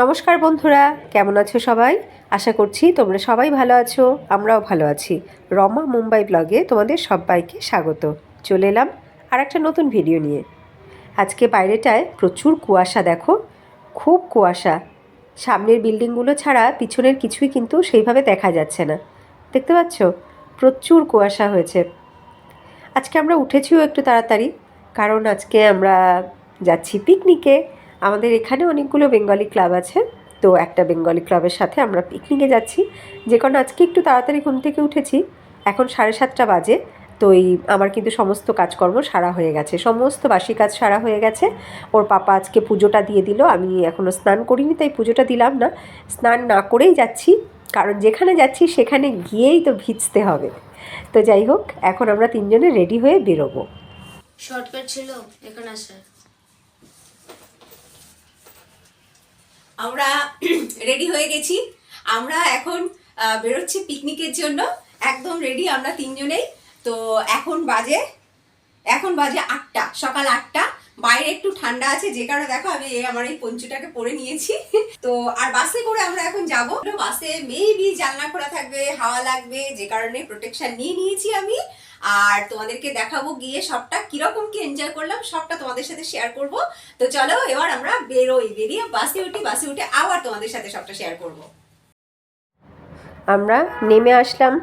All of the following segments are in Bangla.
নমস্কার বন্ধুরা, কেমন আছো সবাই? আশা করছি তোমরা সবাই ভালো আছো, আমরাও ভালো আছি। রমা মুম্বাই ব্লগে তোমাদের সবাইকে স্বাগত। চলে এলাম আর একটা নতুন ভিডিও নিয়ে। আজকে বাইরেটায় প্রচুর কুয়াশা দেখো, খুব কুয়াশা। সামনের বিল্ডিংগুলো ছাড়া পিছনের কিছুই কিন্তু সেইভাবে দেখা যাচ্ছে না। দেখতে পাচ্ছ? প্রচুর কুয়াশা হয়েছে। আজকে আমরা উঠেছিও একটু তাড়াতাড়ি, কারণ আজকে আমরা যাচ্ছি পিকনিকে আমাদের এখানে অনেকগুলো বেঙ্গলি ক্লাব আছে। তো একটা বেঙ্গলি ক্লাবের সাথে আমরা পিকনিকে যাচ্ছি। যে কারণে আজকে একটু তাড়াতাড়ি ঘুম থেকে উঠেছি। এখন সাড়ে সাতটা বাজে। তো এই আমার কিন্তু সমস্ত কাজকর্ম সারা হয়ে গেছে। সমস্ত বাসি কাজ সারা হয়ে গেছে। ওর পাপা আজকে পুজোটা দিয়ে দিল। আমি এখনও স্নান করিনি, তাই পুজোটা দিলাম না। স্নান না করেই যাচ্ছি। কারণ যেখানে যাচ্ছি সেখানে গিয়েই তো ভিজতে হবে। তো যাই হোক, এখন আমরা তিনজনে রেডি হয়ে বেরোবো। শর্টকাট ছিল, এখানে আসার আমরা রেডি হয়ে গেছি। আমরা এখন বেরোচ্ছি পিকনিকের জন্য। একদম রেডি আমরা তিনজনেই। তো এখন বাজে এখন বাজে আটটা, সকাল আটটা। বাইরে একটু ঠান্ডা আছে, যে কারণে দেখো আমি আমার এই পঞ্চুটাকে পরে নিয়েছি। তো আর বাসে করে আমরা এখন যাব। বাসে মেবি জানলা খোলা থাকবে, হাওয়া লাগবে, যে কারণে প্রোটেকশন নিয়ে নিয়েছি আমি। আর তোমাদেরকে দেখাবো গিয়ে সবটা, কীরকম কি এনজয় করলাম, সবটা তোমাদের সাথে শেয়ার করব। তো চলো এবার আমরা বেরোই। বেরিয়ে বাসে উঠি, বাসে উঠে আবার তোমাদের সাথে সবটা শেয়ার করব। আমরা নেমে আসলাম।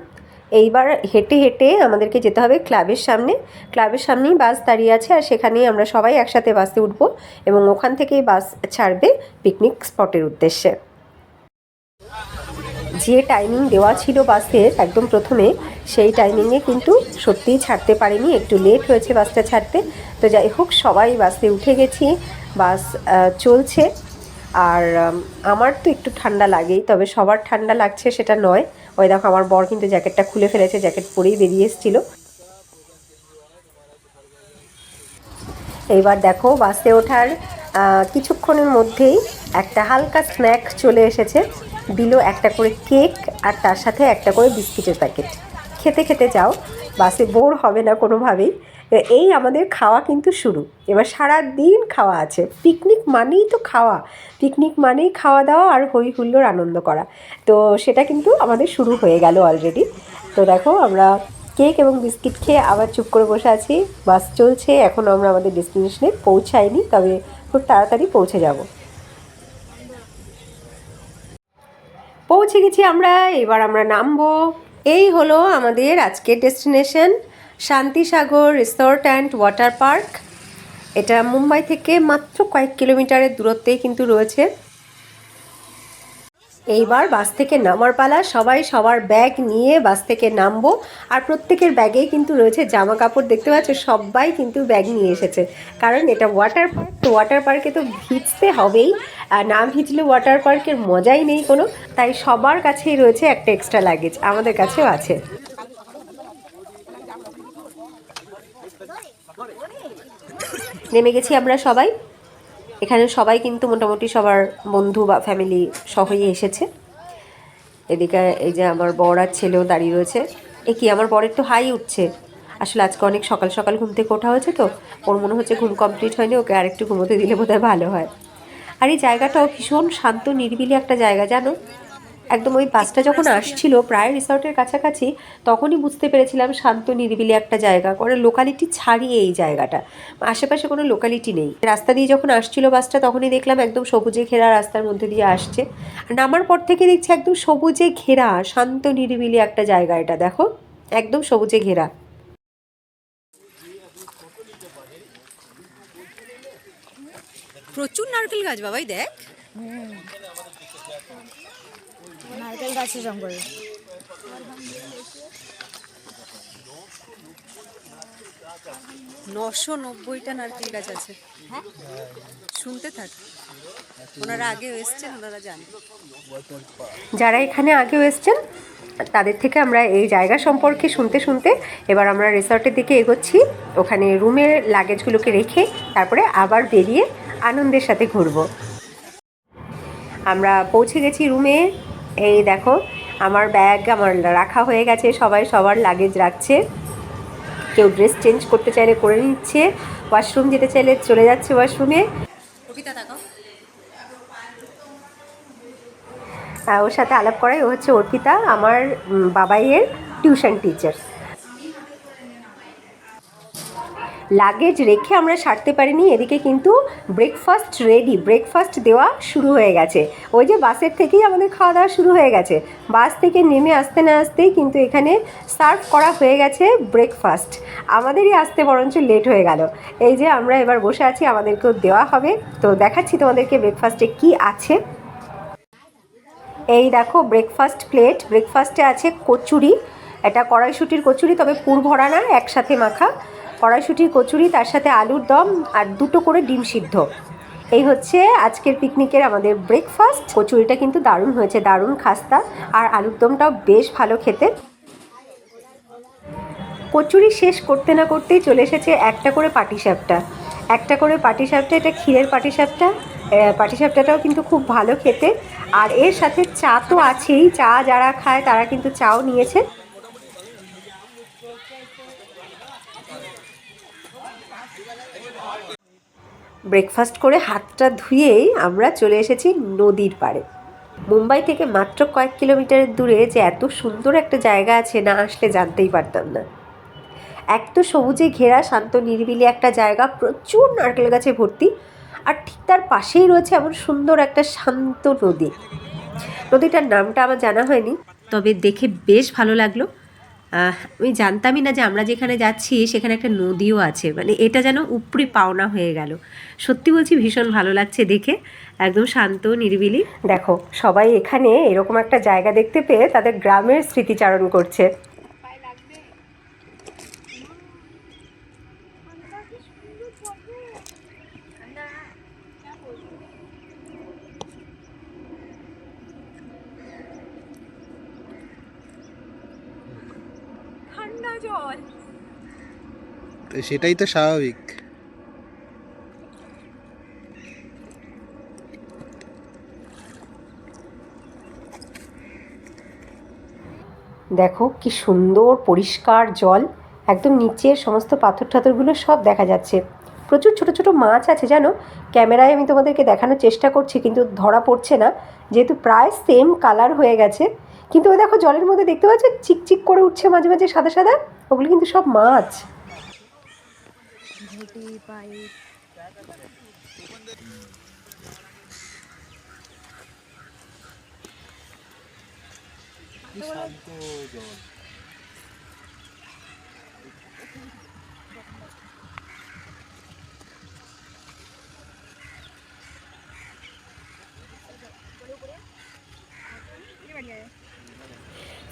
এইবার হেঁটে হেঁটে আমাদেরকে যেতে হবে ক্লাবের সামনে। ক্লাবের সামনেই বাস দাঁড়িয়ে আছে আর সেখানেই আমরা সবাই একসাথে বাসে উঠবো এবং ওখান থেকেই বাস ছাড়বে পিকনিক স্পটের উদ্দেশ্যে। যে টাইমিং দেওয়া ছিল বাসের একদম প্রথমে, সেই টাইমিংয়ে কিন্তু সত্যিই ছাড়তে পারিনি। একটু লেট হয়েছে বাসটা ছাড়তে। তো যাই হোক, সবাই বাসে উঠে গেছি। বাস চলছে। আর আমার তো একটু ঠান্ডা লাগেই, তবে সবার ঠান্ডা লাগছে সেটা নয়। ওই দেখো আমার বর কিন্তু জ্যাকেটটা খুলে ফেলেছে, জ্যাকেট পরেই বেরিয়ে এসেছিল। এইবার দেখো বাসে ওঠার কিছুক্ষণের মধ্যেই একটা হালকা স্ন্যাক চলে এসেছে। দিল একটা করে কেক আর তার সাথে একটা করে বিস্কিটের প্যাকেট খেতে খেতে যাও, বাসে বোর হবে না কোনোভাবেই। এই আমাদের খাওয়া কিন্তু শুরু। এবার সারা দিন খাওয়া আছে। পিকনিক মানেই তো খাওয়া। পিকনিক মানেই খাওয়া দাওয়া আর হই হুল্লোড় আনন্দ করা। তো সেটা কিন্তু আমাদের শুরু হয়ে গেল অলরেডি তো দেখো, আমরা কেক এবং বিস্কিট খেয়ে আবার চুপ করে বসে আছি। বাস চলছে, এখন আমরা আমাদের ডেস্টিনেশনে পৌঁছাইনি তবে খুব তাড়াতাড়ি পৌঁছে যাব। পৌঁছে গেছি আমরা, এবার আমরা নামবো। এই হলো আমাদের আজকের destination Shantisagar resort and water park. এটা মুম্বাই থেকে মাত্র কয়েক কিলোমিটারের দূরত্বেই কিন্তু রয়েছে। এইবার বাস থেকে নামার পালা, সবাই সবার ব্যাগ নিয়ে বাস থেকে নামবো। আর প্রত্যেকের ব্যাগেই কিন্তু রয়েছে জামা কাপড় দেখতে পাচ্ছ সবাই কিন্তু ব্যাগ নিয়ে এসেছে। কারণ এটা ওয়াটার পার্ক, তো ওয়াটার পার্কে তো ভিজতে হবেই। আর না ভিজলে ওয়াটার পার্কের মজাই নেই কোনো, তাই সবার কাছেই রয়েছে একটা এক্সট্রা লাগেজ, আমাদের কাছেও আছে। নেমে গেছি আমরা সবাই। এখানে সবাই কিন্তু মোটামুটি সবার বন্ধু বা ফ্যামিলি সহই এসেছে। এদিকে এই যে আমার বর আর ছেলেও দাঁড়িয়ে রয়েছে। এ কি, আমার বরের তো হাই উঠছে। আসলে আজকে অনেক সকাল সকাল ঘুম থেকে ওঠা হয়েছে তো। ওর মনে হচ্ছে ঘুম কমপ্লিট হয়নি, ওকে আরেকটু ঘুমোতে দিলে বোধহয় ভালো হয়। আর এই জায়গাটাও ভীষণ শান্ত, নিরিবিলি একটা জায়গা, জানো? একদম ওই বাসটা যখন আসছিল প্রায় রিসর্টের কাছাকাছি তখনই বুঝতে পেরেছিলাম শান্ত নিরিবিলি একটা জায়গা। করে লোকালিটি ছাড়িয়ে এই জায়গাটা। আশেপাশে কোনো লোকালিটি নেই। রাস্তা দিয়ে যখন আসছিল বাসটা তখনই দেখলাম একদম সবুজে ঘেরা রাস্তার মধ্যে দিয়ে আসছে। আর নামার পর থেকে দেখছি একদম সবুজে ঘেরা শান্ত নিরিবিলি একটা জায়গা এটা দেখো। একদম সবুজে ঘেরা। প্রচুর নারকেল গাছ বাবাই দেখ। নারকেল গাছের জঙ্গল নশো নব্বইটা নারকেল গাছ আছে। শুনতে থাক। ওনারা আগে এসছেন ওনারা জানেন। যারা এখানে আগেও এসছেন তাদের থেকে আমরা এই জায়গা সম্পর্কে শুনতে শুনতে এবার আমরা রিসর্টের দিকে এগোচ্ছি। ওখানে রুমে লাগেজগুলোকে রেখে তারপরে আবার বেরিয়ে আনন্দের সাথে ঘুরবো। আমরা পৌঁছে গেছি রুমে। এই দেখো আমার ব্যাগ আমার রাখা হয়ে গেছে সবাই সবার লাগেজ রাখছে। কেউ ড্রেস চেঞ্জ করতে চাইলে করে নিচ্ছে ওয়াশরুম যেতে চাইলে চলে যাচ্ছে ওয়াশরুমে ওর সাথে আলাপ করাই ও হচ্ছে অর্পিতা আমার বাবাইয়ের টিউশন টিচার লাগেজ রেখে আমরা সারতে পারিনি, এদিকে কিন্তু ব্রেকফাস্ট রেডি ব্রেকফাস্ট দেওয়া শুরু হয়ে গেছে। ওই যে বাসের থেকেই আমাদের খাওয়া দাওয়া শুরু হয়ে গেছে। বাস থেকে নেমে আসতে না আসতেই কিন্তু এখানে সার্ভ করা হয়ে গেছে ব্রেকফাস্ট আমাদেরই আসতে বরঞ্চ লেট হয়ে গেল। এই যে আমরা এবার বসে আছি, আমাদেরকেও দেওয়া হবে। তো দেখাচ্ছি তোমাদেরকে ব্রেকফাস্টে কি আছে। এই দেখো ব্রেকফাস্ট প্লেট ব্রেকফাস্টে আছে কচুরি। এটা কড়াইশুটির কচুরি, তবে পুর ভরা না, একসাথে মাখা। কড়াইশুটির কচুরি, তার সাথে আলুর দম আর দুটো করে ডিম সিদ্ধ। এই হচ্ছে আজকের পিকনিকের আমাদের ব্রেকফাস্ট কচুরিটা কিন্তু দারুণ হয়েছে, দারুণ খাস্তা আর আলুর দমটাও বেশ ভালো খেতে। কচুরি শেষ করতে না করতেই চলে এসেছে একটা করে পাটিসাপটা। একটা করে পাটিসাপটা, এটা ক্ষীরের পাটিসাপটা। পাটিসাপটাটাও কিন্তু খুব ভালো খেতে। আর এর সাথে চা তো আছেই, চা যারা খায় তারা কিন্তু চাও নিয়েছে। ব্রেকফাস্ট করে হাতটা ধুয়েই আমরা চলে এসেছি নদীর পাড়ে। মুম্বাই থেকে মাত্র কয়েক কিলোমিটারের দূরে যে এত সুন্দর একটা জায়গা আছে না আসলে জানতেই পারতাম না। এক তো সবুজে ঘেরা, শান্ত, নিরিবিলি একটা জায়গা, প্রচুর নারকেল গাছে ভর্তি, আর ঠিক তার পাশেই রয়েছে এমন সুন্দর একটা শান্ত নদী। নদীটার নামটা আমার জানা হয়নি, তবে দেখে বেশ ভালো লাগল। আমি জানতামই না যে আমরা যেখানে যাচ্ছি, সেখানে একটা নদীও আছে। মানে এটা যেন উপরি পাওনা হয়ে গেল। সত্যি বলছি, ভীষণ ভালো লাগছে দেখে। একদম শান্ত, নিরিবিলি। দেখো, সবাই এখানে এরকম একটা জায়গা দেখতে পেয়ে তাদের গ্রামের স্মৃতিচারণ করছে। তো সেটাই তো স্বাভাবিক। দেখো কি সুন্দর পরিষ্কার জল একদম নিচের সমস্ত পাথর ঠাথরগুলো সব দেখা যাচ্ছে। প্রচুর ছোট ছোট মাছ আছে জানো? ক্যামেরায় আমি তোমাদেরকে দেখানোর চেষ্টা করছি কিন্তু ধরা পড়ছে না। যেহেতু প্রায় সেম কালার হয়ে গেছে কিন্তু ওই দেখো জলের মধ্যে দেখতে পাচ্ছ? চিকচিক করে উঠছে মাঝে মাঝে সাদা সাদা। ওগুলো কিন্তু সব মাছ।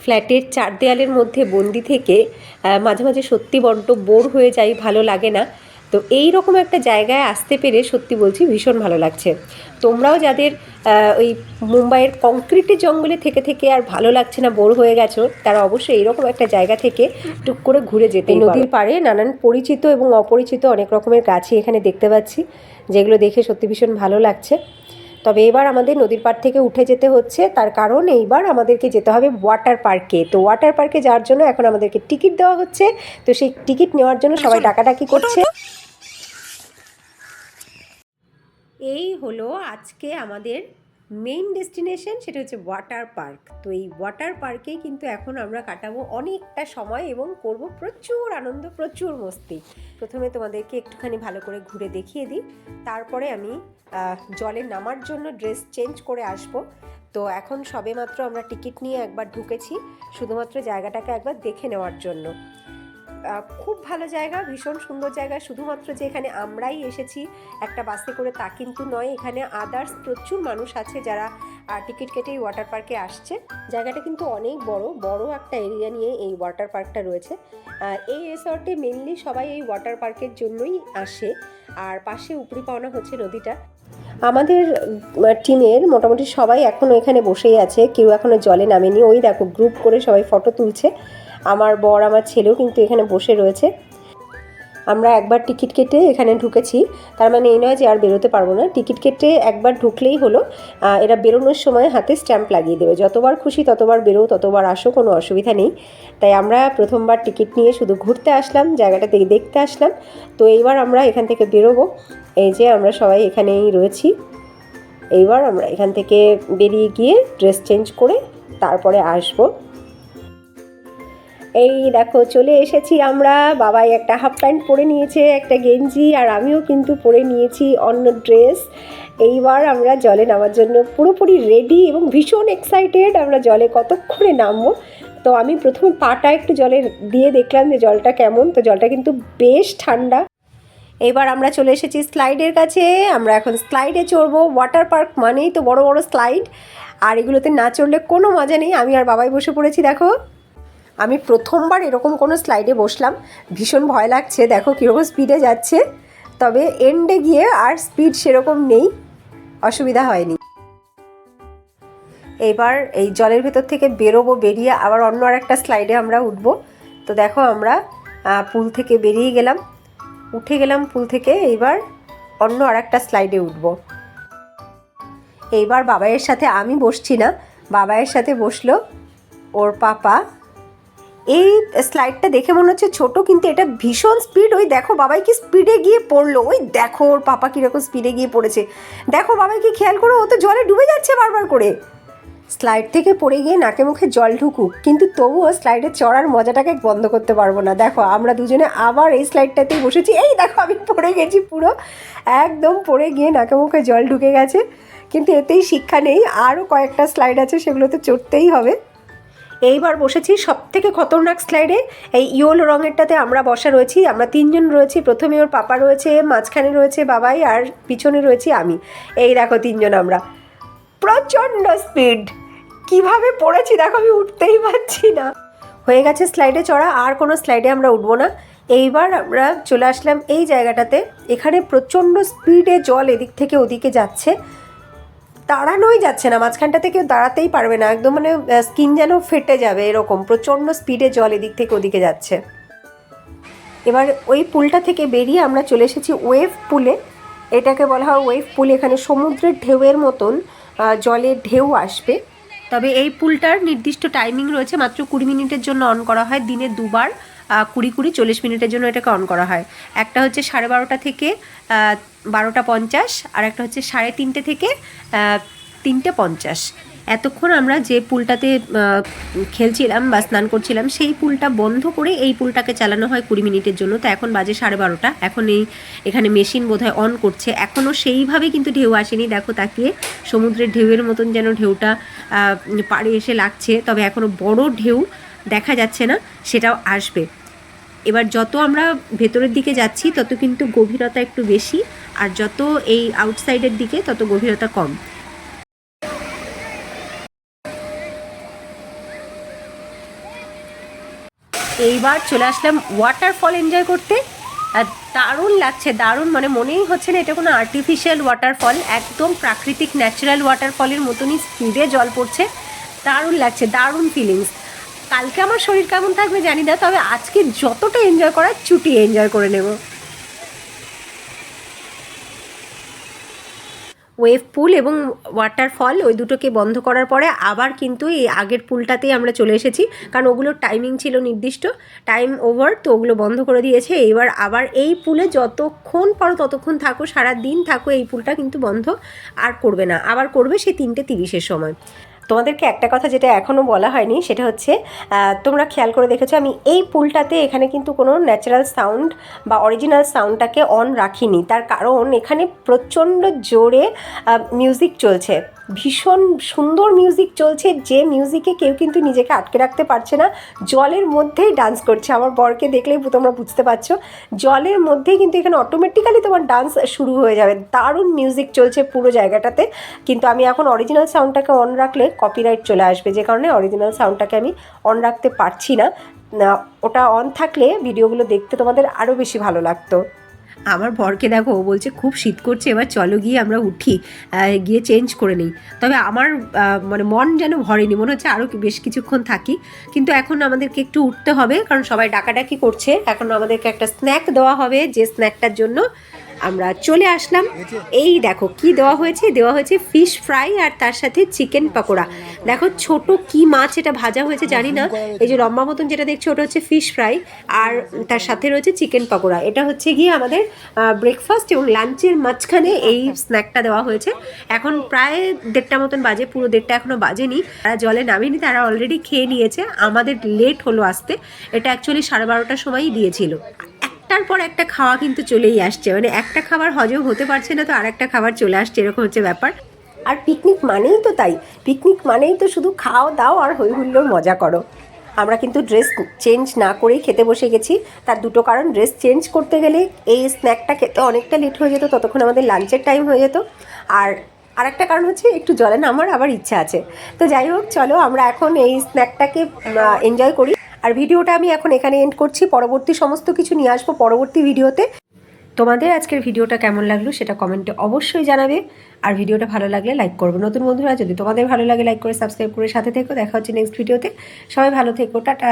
ফ্ল্যাটের চার দেয়ালের মধ্যে বন্দি থেকে মাঝে মাঝে সত্যি বড্ড বোর হয়ে যাই ভালো লাগে না। তো এই রকম একটা জায়গায় আসতে পেরে সত্যি বলছি ভীষণ ভালো লাগছে। তোমরাও যাদের ওই মুম্বাইয়ের কংক্রিটের জঙ্গলে থেকে থেকে আর ভালো লাগছে না বোর হয়ে গেছো তারা অবশ্যই এইরকম একটা জায়গা থেকে টুক করে ঘুরে যেতে নদীর পাড়ে নানান পরিচিত এবং অপরিচিত অনেক রকমের গাছই এখানে দেখতে পাচ্ছি যেগুলো দেখে সত্যি ভীষণ ভালো লাগছে। তবে এবার আমাদের নদীর পাড় থেকে উঠে যেতে হচ্ছে। তার কারণ এইবার আমাদেরকে যেতে হবে ওয়াটার পার্কে তো ওয়াটার পার্কে যাওয়ার জন্য এখন আমাদেরকে টিকিট দেওয়া হচ্ছে। তো সেই টিকিট নেওয়ার জন্য সবাই ডাকাডাকি করছে। এই হলো আজকে আমাদের মেইন ডেস্টিনেশন সেটা হচ্ছে ওয়াটার পার্ক তো এই ওয়াটার পার্কেই কিন্তু এখন আমরা কাটাবো অনেকটা সময় এবং করব প্রচুর আনন্দ, প্রচুর মস্তি। প্রথমে তোমাদেরকে একটুখানি ভালো করে ঘুরে দেখিয়ে দিই। তারপরে আমি জলে নামার জন্য ড্রেস চেঞ্জ করে আসব। তো এখন সবেমাত্র আমরা টিকিট নিয়ে একবার ঢুকেছি, শুধুমাত্র জায়গাটাকে একবার দেখে নেওয়ার জন্য। খুব ভালো জায়গা, ভীষণ সুন্দর জায়গা। শুধুমাত্র যে এখানে আমরাই এসেছি, একটা বাসে করে তা কিন্তু নয়, এখানে আদার্স প্রচুর মানুষ আছে যারা টিকিট কেটে এই ওয়াটার পার্কে আসছে। জায়গাটা কিন্তু অনেক বড় বড় একটা এরিয়া নিয়ে এই ওয়াটার পার্কটা রয়েছে। এই রিসর্টে মেনলি সবাই এই ওয়াটার পার্কের জন্যই আসে। আর পাশে উপরি পাওনা হচ্ছে নদীটা। আমাদের টিমের মোটামুটি সবাই এখনও এখানে বসেই আছে। কেউ এখনও জলে নামেনি। ওই দেখো গ্রুপ করে সবাই ফটো তুলছে। আমার বর, আমার ছেলেও কিন্তু এখানে বসে রয়েছে। আমরা একবার টিকিট কেটে এখানে ঢুকেছি। তার মানে এই নয় যে আর বেরোতে পারব না। টিকিট কেটে একবার ঢুকলেই হলো এরা বেরোনোর সময় হাতে স্ট্যাম্প লাগিয়ে দেবে। যতবার খুশি ততবার বেরো, ততবার আসো, কোনো অসুবিধা নেই। তাই আমরা প্রথমবার টিকিট নিয়ে শুধু ঘুরতে আসলাম জায়গাটা থেকে দেখতে আসলাম। তো এইবার আমরা এখান থেকে বেরোবো। এই যে আমরা সবাই এখানেই রয়েছি। এইবার আমরা এখান থেকে বেরিয়ে গিয়ে ড্রেস চেঞ্জ করে তারপরে আসব। এই দেখো চলে এসেছি আমরা। বাবাই একটা হাফ প্যান্ট পরে নিয়েছে, একটা গেঞ্জি, আর আমিও কিন্তু পরে নিয়েছি অন্য ড্রেস এইবার আমরা জলে নামার জন্য পুরোপুরি রেডি এবং ভীষণ এক্সাইটেড আমরা জলে কতক্ষণে নামবো। তো আমি প্রথমে পাটা একটু জলে দিয়ে দেখলাম যে জলটা কেমন, তো জলটা কিন্তু বেশ ঠান্ডা। এবার আমরা চলে এসেছি স্লাইডের কাছে। আমরা এখন স্লাইডে চড়বো ওয়াটার পার্ক মানেই তো বড় বড় স্লাইড আর এগুলোতে না চড়লে কোনো মজা নেই, আমি আর বাবাই বসে পড়েছি, দেখো। আমি প্রথমবার এরকম কোনো স্লাইডে বসলাম। ভীষণ ভয় লাগছে, দেখো কীরকম স্পিডে যাচ্ছে। তবে এন্ডে গিয়ে আর স্পিড সেরকম নেই, অসুবিধা হয়নি। এবার এই জলের ভেতর থেকে বেরোবো, বেরিয়ে আবার অন্য আর একটা স্লাইডে আমরা উঠব। তো দেখো আমরা পুল থেকে বেরিয়ে গেলাম। উঠে গেলাম পুল থেকে এইবার অন্য আর একটা স্লাইডে উঠবো। এইবার বাবাইয়ের সাথে আমি বসছি না। বাবাইয়ের সাথে বসল ওর পাপা। এই স্লাইডটা দেখে মনে হচ্ছে ছোট, কিন্তু এটা ভীষণ স্পিড ওই দেখো বাবাই কি স্পিডে গিয়ে পড়ল। ওই দেখো ওর পাপা কীরকম স্পিডে গিয়ে পড়েছে। দেখো বাবাই কি খেয়াল করো, ও তো জলে ডুবে যাচ্ছে বারবার করে। স্লাইড থেকে পড়ে গিয়ে নাকে মুখে জল ঢুকুক, কিন্তু তবুও স্লাইডে চড়ার মজাটাকে বন্ধ করতে পারব না। দেখো, আমরা দুজনে আবার এই স্লাইডটাতেই বসেছি। এই দেখো, আমি পড়ে গেছি পুরো। একদম পড়ে গিয়ে নাকে মুখে জল ঢুকে গেছে। কিন্তু এতেই শিক্ষা নেই। আরও কয়েকটা স্লাইড আছে, সেগুলোতে চড়তেই হবে। এইবার বসেছি সব থেকে খতরনাক স্লাইডে এই ইয়োলো রঙেরটাতে আমরা বসা রয়েছি, আমরা তিনজন রয়েছি। প্রথমে ওর পাপা রয়েছে, মাঝখানে রয়েছে বাবাই আর পিছনে রয়েছি আমি। এই দেখো তিনজন আমরা। প্রচণ্ড স্পিড কীভাবে পড়েছি দেখো, আমি উঠতেই পারছি না। হয়ে গেছে স্লাইডে চড়া, আর কোনো স্লাইডে আমরা উঠবো না। এইবার আমরা চলে আসলাম এই জায়গাটাতে। এখানে প্রচণ্ড স্পিডে জল এদিক থেকে ওদিকে যাচ্ছে। দাঁড়ানোই যাচ্ছে না, মাঝখানটাতে কেউ দাঁড়াতেই পারবে না, একদম মানে স্কিন যেন ফেটে যাবে এরকম, প্রচণ্ড স্পিডে জল এদিক থেকে ওদিকে যাচ্ছে। এবার ওই পুলটা থেকে বেরিয়ে আমরা চলে এসেছি ওয়েভ পুলে এটাকে বলা হয় ওয়েভ পুল এখানে সমুদ্রের ঢেউয়ের মতন জলের ঢেউ আসবে। তবে এই পুলটার নির্দিষ্ট টাইমিং রয়েছে, মাত্র কুড়ি মিনিটের জন্য অন করা হয়, দিনে দুবার। কুড়ি কুড়ি চল্লিশ মিনিটের জন্য এটাকে অন করা হয়। একটা হচ্ছে সাড়ে বারোটা থেকে বারোটা পঞ্চাশ, আর একটা হচ্ছে সাড়ে তিনটে থেকে তিনটে পঞ্চাশ। এতক্ষণ আমরা যে পুলটাতে খেলছিলাম বা স্নান করছিলাম, সেই পুলটা বন্ধ করে এই পুলটাকে চালানো হয় কুড়ি মিনিটের জন্য। তো এখন বাজে সাড়ে বারোটা। এখন এই, এখানে মেশিন বোধহয় অন করছে। এখনও সেইভাবে কিন্তু ঢেউ আসেনি। দেখো তাকিয়ে সমুদ্রের ঢেউয়ের মতন যেন ঢেউটা পাড়ে এসে লাগছে। তবে এখনও বড় ঢেউ দেখা যাচ্ছে না, সেটাও আসবে। এবার যত আমরা ভেতরের দিকে যাচ্ছি, তত কিন্তু গভীরতা একটু বেশি, আর যত এই আউটসাইডের দিকে, তত গভীরতা কম। এইবার চলে আসলাম ওয়াটারফল এনজয় করতে। আর দারুণ লাগছে, দারুণ মানে মনেই হচ্ছে না এটা কোনো আর্টিফিশিয়াল ওয়াটারফল একদম প্রাকৃতিক ন্যাচারাল ওয়াটারফলের মতনই স্পিডে জল পড়ছে। দারুণ লাগছে, দারুণ ফিলিংস কালকে আমার শরীর কেমন থাকবে জানি না, তবে আজকে যতটা এনজয় করার ছুটি এনজয় করে নেব। ওয়েভ পুল এবং ওয়াটারফল ওই দুটোকে বন্ধ করার পরে আবার কিন্তু এই আগের পুলটাতেই আমরা চলে এসেছি, কারণ ওগুলোর টাইমিং ছিল নির্দিষ্ট টাইম ওভার তো ওগুলো বন্ধ করে দিয়েছে। এবার আবার এই পুলে যতক্ষণ পারো ততক্ষণ থাকো সারা দিন থাকো, এই পুলটা কিন্তু বন্ধ আর করবে না। আবার করবে সেই তিনটে তিরিশের সময়। তোমাদেরকে একটা কথা যেটা এখনও বলা হয়নি, সেটা হচ্ছে তোমরা খেয়াল করে দেখেছ, আমি এই পুলটাতে এখানে কিন্তু কোনো ন্যাচারাল সাউন্ড বা অরিজিনাল সাউন্ডটাকে অন রাখিনি। তার কারণ এখানে প্রচণ্ড জোরে মিউজিক চলছে। ভীষণ সুন্দর মিউজিক চলছে, যে মিউজিকে কেউ কিন্তু নিজেকে আটকে রাখতে পারছে না। জলের মধ্যেই ডান্স করছে। আমার বরকে দেখলেই তোমরা বুঝতে পারছ। জলের মধ্যেই কিন্তু এখানে অটোমেটিক্যালি তোমার ডান্স শুরু হয়ে যাবে। দারুণ মিউজিক চলছে পুরো জায়গাটাতে। কিন্তু আমি এখন অরিজিনাল সাউন্ডটাকে অন রাখলে কপিরাইট চলে আসবে। যে কারণে অরিজিনাল সাউন্ডটাকে আমি অন রাখতে পারছি না। ওটা অন থাকলে ভিডিওগুলো দেখতে তোমাদের আরও বেশি ভালো লাগতো। আমার বরকে দেখো, ও বলছে, খুব শীত করছে, এবার চলো গিয়ে আমরা উঠি গিয়ে চেঞ্জ করে নিই। তবে আমার মানে মন যেন ভরেনি, মনে হচ্ছে আরও বেশ কিছুক্ষণ থাকি। কিন্তু এখন আমাদেরকে একটু উঠতে হবে, কারণ সবাই ডাকাডাকি করছে। এখন আমাদেরকে একটা স্ন্যাক দেওয়া হবে, যে স্ন্যাকটার জন্য আমরা চলে আসলাম। এই দেখো কি দেওয়া হয়েছে দেওয়া হয়েছে ফিশ ফ্রাই আর তার সাথে চিকেন পকোড়া। দেখো ছোট কি মাছ এটা ভাজা হয়েছে জানি না। এই যে লম্বা মতন যেটা দেখছ ওটা হচ্ছে ফিশ ফ্রাই আর তার সাথে রয়েছে চিকেন পকোড়া। এটা হচ্ছে গিয়ে আমাদের ব্রেকফাস্ট এবং লাঞ্চের মাঝখানে এই স্ন্যাকটা দেওয়া হয়েছে। এখন প্রায় দেড়টা মতন বাজে, পুরো দেড়টা এখনও বাজেনি। তারা জলে নামেনি, তারা অলরেডি খেয়ে নিয়েছে। আমাদের লেট হলো আসতে। এটা অ্যাকচুয়ালি সাড়ে বারোটার সময়ই দিয়েছিল। একটার পর একটা খাওয়া কিন্তু চলেই আসছে। মানে একটা খাবার হজম হতে পারছে না তো আর একটা খাবার চলে আসছে, এরকম হচ্ছে ব্যাপার। আর পিকনিক মানেই তো তাই। পিকনিক মানেই তো শুধু খাও দাও আর হই হুল্লোর মজা করো। আমরা কিন্তু ড্রেস চেঞ্জ না করেই খেতে বসে গেছি। তার দুটো কারণ ড্রেস চেঞ্জ করতে গেলে এই স্ন্যাকটা খেতে অনেকটা লেট হয়ে যেত, ততক্ষণ আমাদের লাঞ্চের টাইম হয়ে যেত। আর আরেকটা কারণ হচ্ছে একটু জলে নামার আবার ইচ্ছা আছে। তো যাই হোক, চলো আমরা এখন এই স্ন্যাকটাকে এনজয় করি। আর ভিডিওটা আমি এখন এখানে এন্ড করছি। পরবর্তী সমস্ত কিছু নিয়ে আসব পরবর্তী ভিডিওতে। তোমাদের আজকের ভিডিওটা কেমন লাগল সেটা কমেন্টে অবশ্যই জানাবে। আর ভিডিওটা ভালো লাগলে লাইক করবে। নতুন বন্ধুরা, যদি তোমাদের ভালো লাগে লাইক করে সাবস্ক্রাইব করে সাথে থেকো। দেখা হচ্ছে নেক্সট ভিডিওতে। সবাই ভালো থেকো। টাটা!